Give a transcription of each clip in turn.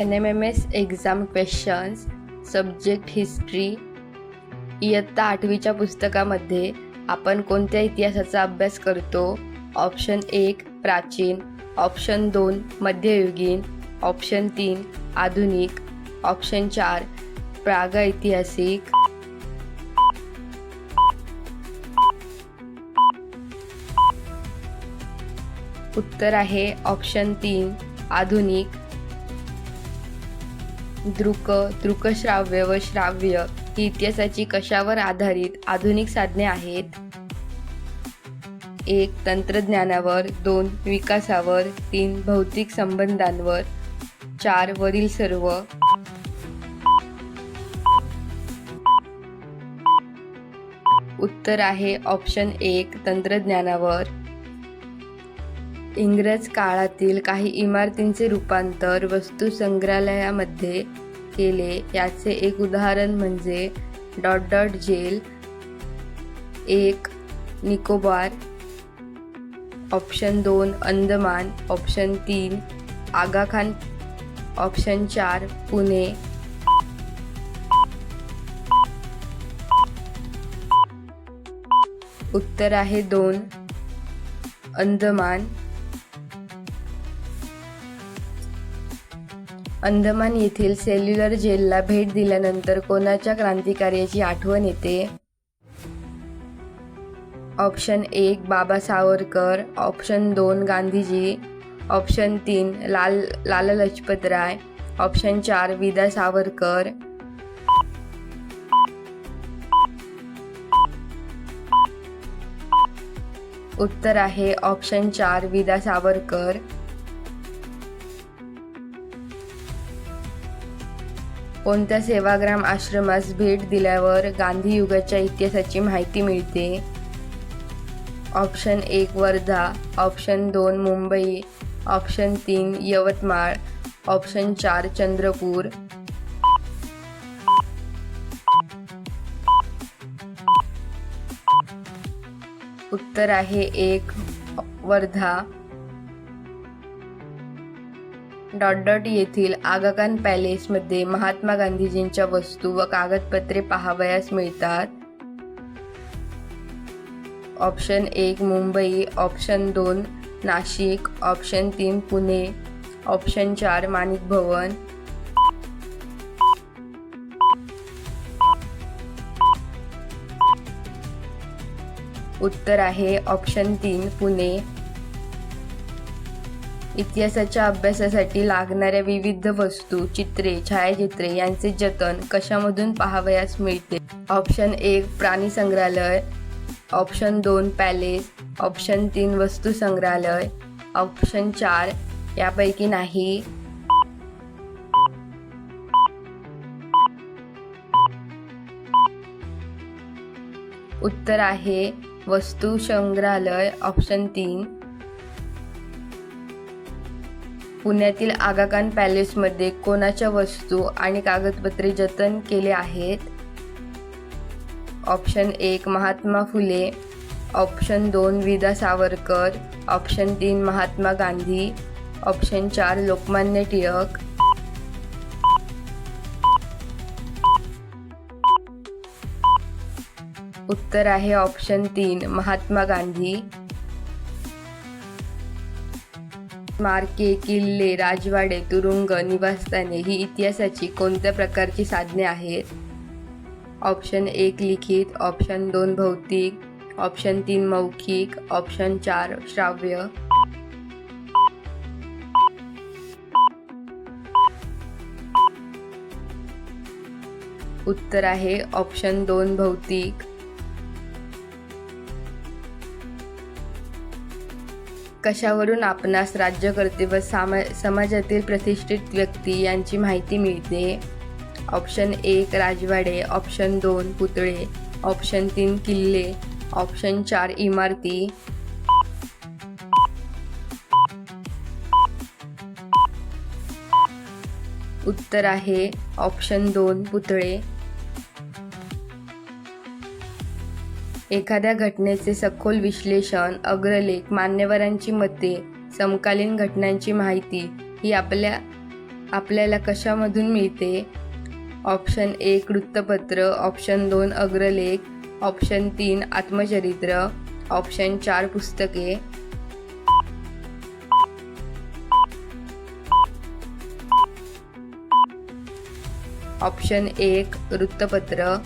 N M M S exam questions subject history इयत्ता आठवीच्या पुस्तकामध्ये आपण कोणत्या इतिहासाचा अभ्यास करतो? ऑप्शन एक प्राचीन. ऑप्शन दोन मध्ययुगीन. ऑप्शन तीन आधुनिक. ऑप्शन चार प्रागैतिहासिक. उत्तर आहे ऑप्शन तीन आधुनिक. दृक दृकश्राव्य व श्राव्य ही इतिहासाची कशावर आधारित आधुनिक साधने आहेत? एक तंत्रज्ञानावर. दोन विकासावर. तीन भौतिक संबंधांवर. चार वरील सर्व. उत्तर आहे ऑप्शन एक तंत्रज्ञानावर. इंग्रज काळातील काही इमारतींचे रूपांतर वस्तू संग्रहालयामध्ये केले. याचे एक उदाहरण म्हणजे डॉट डॉट जेल एक निकोबार ऑप्शन दोन अंदमान ऑप्शन तीन आगाखान ऑप्शन चार पुणे. उत्तर आहे दोन अंदमान अंदमान येथील सेल्युलर जेलला भेट दिल्यानंतर कोणाच्या क्रांतिकार्याची आठवण येते? ऑप्शन एक बाबा सावरकर. ऑप्शन दोन गांधीजी. ऑप्शन तीन लाल लाला लजपत राय. ऑप्शन चार विदा सावरकर. उत्तर आहे ऑप्शन चार विदा सावरकर. कोणत्या सेवाग्राम आश्रमास भेट दिल्यावर गांधी युगाच्या इतिहासाची माहिती मिळते? ऑप्शन एक वर्धा. ऑप्शन दोन मुंबई. ऑप्शन तीन यवतमाळ. ऑप्शन चार चंद्रपूर. उत्तर आहे एक वर्धा. डॉट डॉट येथील आगाखान पॅलेसमध्ये महात्मा गांधीजींच्या वस्तू व कागदपत्रे पाहावयास मिळतात. ऑप्शन एक मुंबई ऑप्शन दोन नाशिक ऑप्शन तीन पुणे ऑप्शन चार माणिक भवन. उत्तर आहे ऑप्शन तीन पुणे. इतिहासाच्या अभ्यासासाठी लागणाऱ्या विविध वस्तू चित्रे छायाचित्रे यांचे जतन कशामधून पाहावयास मिळते? ऑप्शन एक प्राणी संग्रहालय. ऑप्शन दोन पॅलेस. ऑप्शन तीन वस्तू संग्रहालय. ऑप्शन चार यापैकी नाही. उत्तर आहे वस्तू संग्रहालय. ऑप्शन तीन पुण्यातील आगाखान पॅलेसमध्ये कोणाच्या वस्तू आणि कागदपत्रे जतन केले आहेत? ऑप्शन एक महात्मा फुले. ऑप्शन दोन विदा सावरकर. ऑप्शन तीन महात्मा गांधी. ऑप्शन चार लोकमान्य टिळक. उत्तर आहे ऑप्शन तीन महात्मा गांधी. स्मारके किल्ले राजवाडे तुरुंग निवासस्थाने ही इतिहासाची कोणत्या प्रकारची साधने आहेत? ऑप्शन एक लिखित ऑप्शन दोन भौतिक ऑप्शन तीन मौखिक ऑप्शन चार श्राव्य. उत्तर आहे ऑप्शन दोन भौतिक कशावरून आपणास राज्यकर्ते व सामा समाजातील प्रतिष्ठित व्यक्ती यांची माहिती मिळते? ऑप्शन एक राजवाडे. ऑप्शन दोन पुतळे. ऑप्शन तीन किल्ले. ऑप्शन चार इमारती. उत्तर आहे ऑप्शन दोन पुतळे. एखाद्या घटनेचे सखोल विश्लेषण अग्रलेख मान्यवरांची मते समकालीन घटनांची माहिती ही आपल्या आपल्याला कशामधून मिळते? ऑप्शन एक वृत्तपत्र. ऑप्शन दोन अग्रलेख. ऑप्शन तीन आत्मचरित्र. ऑप्शन चार पुस्तके. ऑप्शन एक वृत्तपत्र.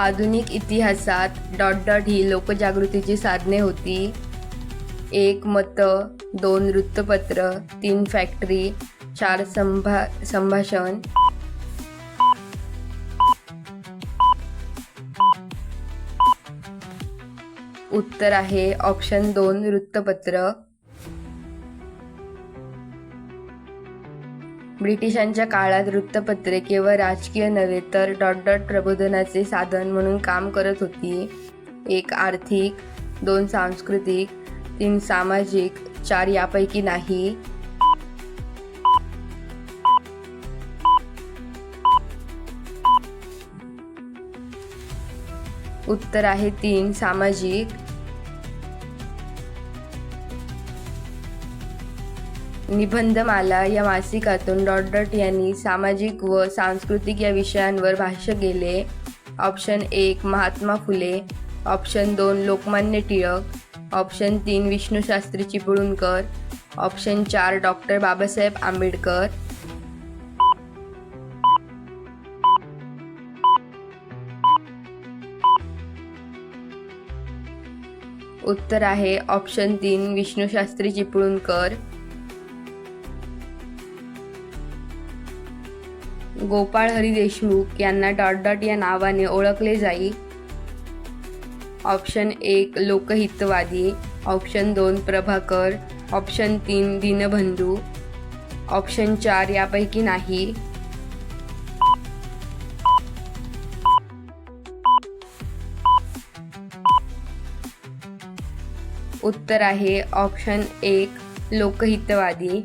आधुनिक इतिहासात डॉट डॉट ही लोकजागृतीची साधने होती. एक मतं दोन वृत्तपत्र तीन फॅक्टरी चार संभा संभाषण. उत्तर आहे ऑप्शन दोन वृत्तपत्र. ब्रिटिशांच्या काळात वृत्तपत्रे केवळ राजकीय नव्हे तर डॉट डॉट प्रबोधनाचे साधन म्हणून काम करत होती. एक आर्थिक दोन सांस्कृतिक तीन सामाजिक चार यापैकी नाही. उत्तर आहे तीन सामाजिक निबंधमाला या मासिकातून डॉट डॉट यांनी सामाजिक व सांस्कृतिक या विषयांवर भाष्य केले. ऑप्शन एक महात्मा फुले. ऑप्शन दोन लोकमान्य टिळक. ऑप्शन तीन विष्णूशास्त्री चिपळूणकर. ऑप्शन चार डॉक्टर बाबासाहेब आंबेडकर. उत्तर आहे ऑप्शन तीन विष्णूशास्त्री चिपळूणकर. गोपाळ हरी देशमुख यांना डॉट डॉट या नावाने ओळखले जाई. ऑप्शन एक लोकहितवादी. ऑप्शन दोन प्रभाकर. ऑप्शन तीन दीनबंधू. ऑप्शन चार यापैकी नाही. उत्तर आहे ऑप्शन एक लोकहितवादी.